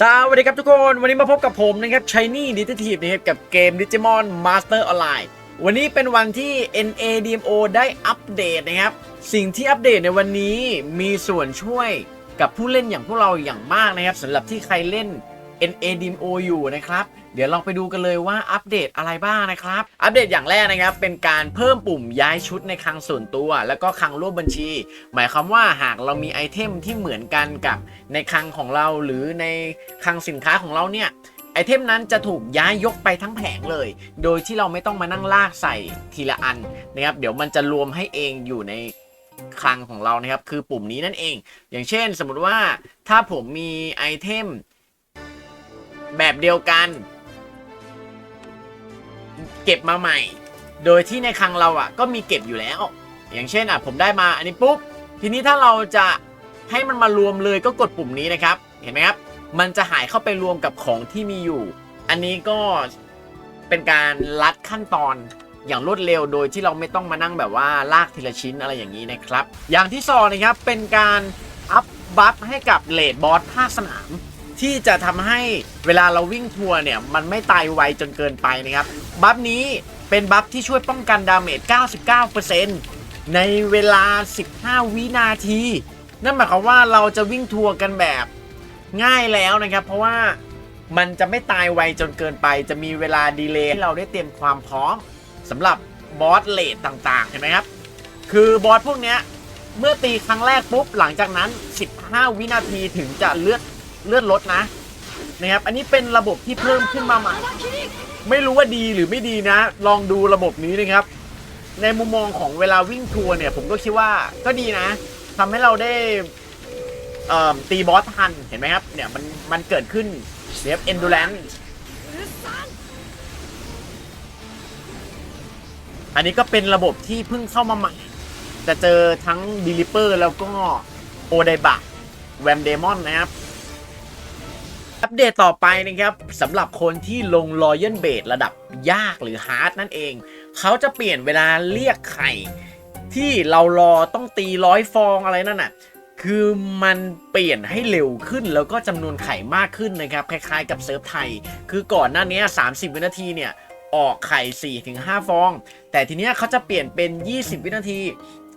สวัสดีครับทุกคน วันนี้มาพบกับผมนะครับชายนี่ดิจิทีฟนะครับกับเกม Digimon Master Online วันนี้เป็นวันที่ NADMO ได้อัปเดตนะครับ สิ่งที่อัปเดตในวันนี้มีส่วนช่วยกับผู้เล่นอย่างพวกเราอย่างมากนะครับสำหรับที่ใครเล่น NADMO อยู่นะครับเดี๋ยวเราไปดูกันเลยว่าอัปเดตอะไรบ้างนะครับ อัปเดตอย่างแรกนะครับ เป็นการเพิ่มปุ่มย้ายชุดในคลังส่วนตัว แล้วก็คลังร่วมบัญชี หมายความว่าหากเรามีไอเทมที่เหมือนกันกับในคลังของเราหรือในคลังสินค้าของเราเนี่ยไอเทมนั้นจะถูกย้ายยกไปทั้งแผงเลย โดยที่เราไม่ต้องมานั่งลากใส่ทีละอันนะครับ เดี๋ยวมันจะรวมให้เองอยู่ในคลังของเรานะครับ คือปุ่มนี้นั่นเอง อย่างเช่น สมมติว่าถ้าผมมีไอเทม แบบเดียวกัน เก็บมาใหม่ โดยที่ในคลังเราอะ ก็มีเก็บอยู่แล้ว อย่างเช่นอะผมได้มาอันนี้ปุ๊บ ทีนี้ถ้าเราจะให้มันมารวมเลยก็กดปุ่มนี้นะครับ เห็นไหมครับ มันจะหายเข้าไปรวมกับของที่มีอยู่ อันนี้ก็เป็นการลัดขั้นตอนอย่างรวดเร็วโดยที่เราไม่ต้องมานั่งแบบว่าลากทีละชิ้นอะไรอย่างนี้นะครับ อย่างที่สองนะครับเป็นการอัพบัฟให้กับเลดบอสภาคสนาม ที่จะทำให้เวลาเราวิ่งทัวร์เนี่ย มันไม่ตายไวจนเกินไปนะครับ บัฟนี้เป็นบัฟที่ช่วยป้องกันดาเมจ 99%ในเวลา 15 วินาที นั่นหมายความว่าเราจะวิ่งทัวร์กันแบบง่ายแล้วนะครับ เพราะว่ามันจะไม่ตายไวจนเกินไป จะมีเวลาดีเลย์ให้เราได้เตรียมความพร้อมสำหรับบอสเลดต่างๆ เห็นไหมครับ คือบอสพวกเนี้ยเมื่อตีครั้งแรกปุ๊บ หลังจากนั้น 15 วินาทีถึงจะเลือด เลือดลดนะนะครับอันนี้เป็นระบบที่เพิ่มขึ้นมาใหม่ไม่รู้ว่าดีหรือไม่ดีนะ ลองดูระบบนี้นะครับ ในมุมมองของเวลาวิ่งทัวร์เนี่ย ผมก็คิดว่าก็ดีนะทำให้เราได้ตีบอสทันเห็นไหมครับ เนี่ยมันมันเกิดขึ้นเสียบ endurance อันนี้ก็เป็นระบบที่เพิ่งเข้ามาใหม่จะเจอทั้งบิลิเปอร์แล้วก็โอไดบะแวมเดมอนนะครับ อัปเดตต่อไปนะครับสำหรับคนที่ลง Royal b a s e ระดับยากหรือฮาร์ดนั่นเอง เขาจะเปลี่ยนเวลาเรียกไข่ ที่เรารอต้องตีร้อยฟองอะไรนั่นน่ะคือมันเปลี่ยนให้เร็วขึ้นแล้วก็จำนวนไข่มากขึ้นนะครับคล้ายๆกับเซิร์ฟไทย คือก่อนหน้านี้ 30 วินาทีเนี่ยออกไข่ 4-5 ฟอง แต่ทีเนี้ยเขาจะเปลี่ยนเป็น 20 วินาที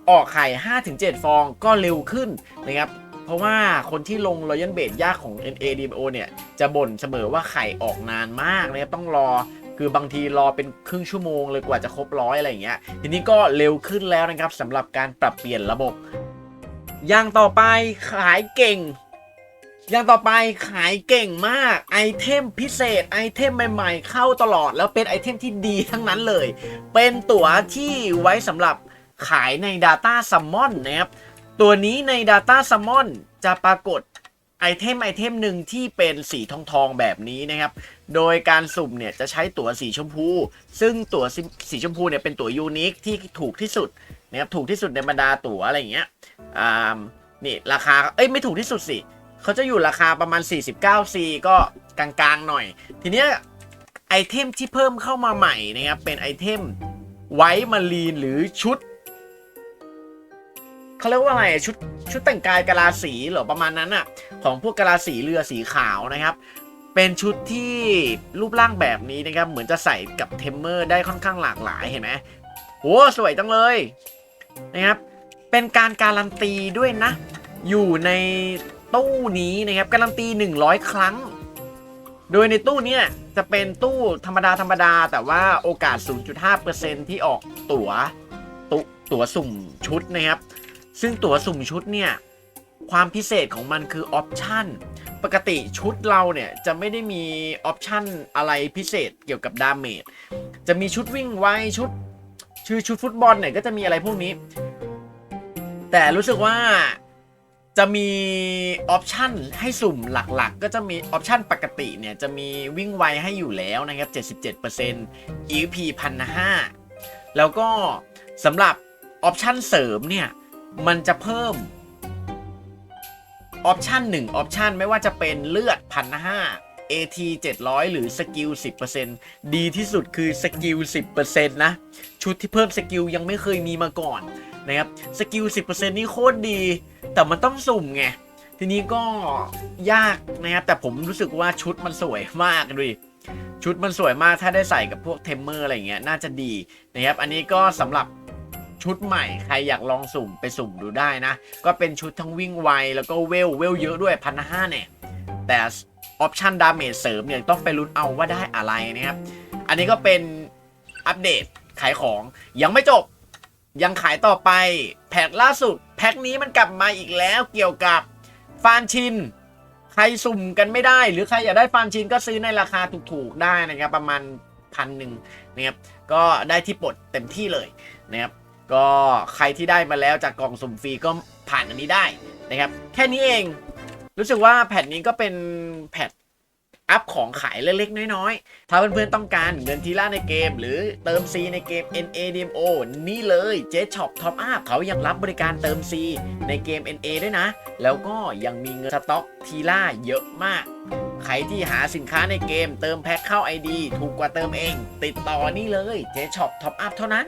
ออกไข่ 5-7 ฟองก็เร็วขึ้นนะครับ เพราะว่าคนที่ลง Royal b a s e ยากของ NADMO เนี่ยจะบ่นเสมอว่าไข่ออกนานมากนะครับต้องรอคือบางทีรอเป็นครึ่งชั่วโมงเลยกว่าจะครบร้อยอะไรอย่างเงี้ย ทีนี้ก็เร็วขึ้นแล้วนะครับสำหรับการปรับเปลี่ยนระบบ อย่างต่อไปขายเก่ง อย่างต่อไปขายเก่งมาก ไอเทมพิเศษไอเทมใหม่ๆ เข้าตลอด แล้วเป็นไอเทมที่ดีทั้งนั้นเลย เป็นตั๋วที่ไว้สำหรับขายใน Data Summon นะครับ ตัวนี้ใน Data Summon จะปรากฏไอเทมไอเทมหนึ่งที่เป็นสีทองทองแบบนี้นะครับ โดยการสุ่มเนี่ยจะใช้ตั๋วสีชมพู ซึ่งตั๋วสีชมพูเนี่ยเป็นตั๋วยูนิคที่ถูกที่สุดนะครับถูกที่สุดในบรรดาตั๋วอะไรอย่างเงี้ยอ่านี่ราคาเอ้ยไม่ถูกที่สุดสิเขาจะอยู่ราคาประมาณ 49 C ก็กลางๆหน่อย ทีเนี้ยไอเทมที่เพิ่มเข้ามาใหม่นะครับเป็นไอเทมไวท์มารีนหรือชุด เขาเรียกว่าอะไรชุดชุดแต่งกายกะลาสีเหรอประมาณนั้นอะของพวกกะลาสีเรือสีขาวนะครับ เป็นชุดที่รูปร่างแบบนี้นะครับ เหมือนจะใส่กับเทมเมอร์ได้ค่อนข้างหลากหลายเห็นไหมโอ้สวยจังเลยนะครับ เป็นการการันตีด้วยนะ อยู่ในตู้นี้นะครับการันตี 100 ครั้ง โดยในตู้เนี้จะเป็นตู้ธรรมดาธรรมดา แต่ว่าโอกาส 0.5%ที่ออกตั๋วตุตั๋วสุ่มชุดนะครับ ซึ่งตั๋วสุ่มชุดเนี่ยความพิเศษของมันคือออปชันปกติชุดเราเนี่ยจะไม่ได้มีออปชันอะไรพิเศษเกี่ยวกับดาเมจจะมีชุดวิ่งไวชุดชื่อชุดฟุตบอลเนี่ยก็จะมีอะไรพวกนี้ แต่รู้สึกว่าจะมีออปชันให้สุ่มหลักๆ ก็จะมีออปชันปกติเนี่ยจะมีวิ่งไวให้อยู่แล้วนะครับ 77% EP 1,500แล้วก็สำหรับออปชันเสริมเนี่ย มันจะเพิ่มออปชัน1ออปชันไม่ว่าจะเป็นเลือด1,500 AT 700 หรือสกิล 10%ดีที่สุดคือสกิล 10%นะ ชุดที่เพิ่มสกิลยังไม่เคยมีมาก่อนนะครับสกิล 10%นี่โคตรดี แต่มันต้องสุ่มไง ทีนี้ก็ยากนะครับ แต่ผมรู้สึกว่าชุดมันสวยมากดูดิชุดมันสวยมากถ้าได้ใส่กับพวกเทมเมอร์อะไรเงี้ยน่าจะดีนะครับ อันนี้ก็สำหรับ ชุดใหม่ใครอยากลองสุ่มไปสุ่มดูได้นะ ก็เป็นชุดทั้งวิ่งไว แล้วก็เวลเวลเยอะด้วยพันห้าเนี่ย แต่ออปชันดาเมจเสริมเนี่ยต้องไปลุ้นเอาว่าได้อะไรนะครับ อันนี้ก็เป็นอัปเดตขายของยังไม่จบยังขายต่อไปแพ็คล่าสุด แพ็คนี้มันกลับมาอีกแล้วเกี่ยวกับฟานชิน ใครสุ่มกันไม่ได้ หรือใครอยากได้ฟานชินก็ซื้อในราคาถูกๆได้นะครับ ประมาณพันหนึ่งนะครับก็ได้ที่ปลดเต็มที่เลยนะครับ ก็ใครที่ได้มาแล้วจากกล่องสุ่มฟรีก็ผ่านอันนี้ได้นะครับ แค่นี้เอง รู้สึกว่าแผ่นนี้ก็เป็นแผ่นอัพของขายเล็กๆ น้อยๆ ถ้าเพื่อนๆ ต้องการเงินทีละในเกม หรือเติม C ในเกม NADMO นี่เลยเจ๊ช็อปท็อปอัพเขายังรับบริการเติม C ในเกม NA ด้วยนะ แล้วก็ยังมีเงินสต็อกทีล่าเยอะมาก ใครที่หาสินค้าในเกมเติมแพ็คเข้า ID ถูกกว่าเติมเอง ติดต่อนี่เลยเจ๊ช็อปท็อปอัพเท่านั้น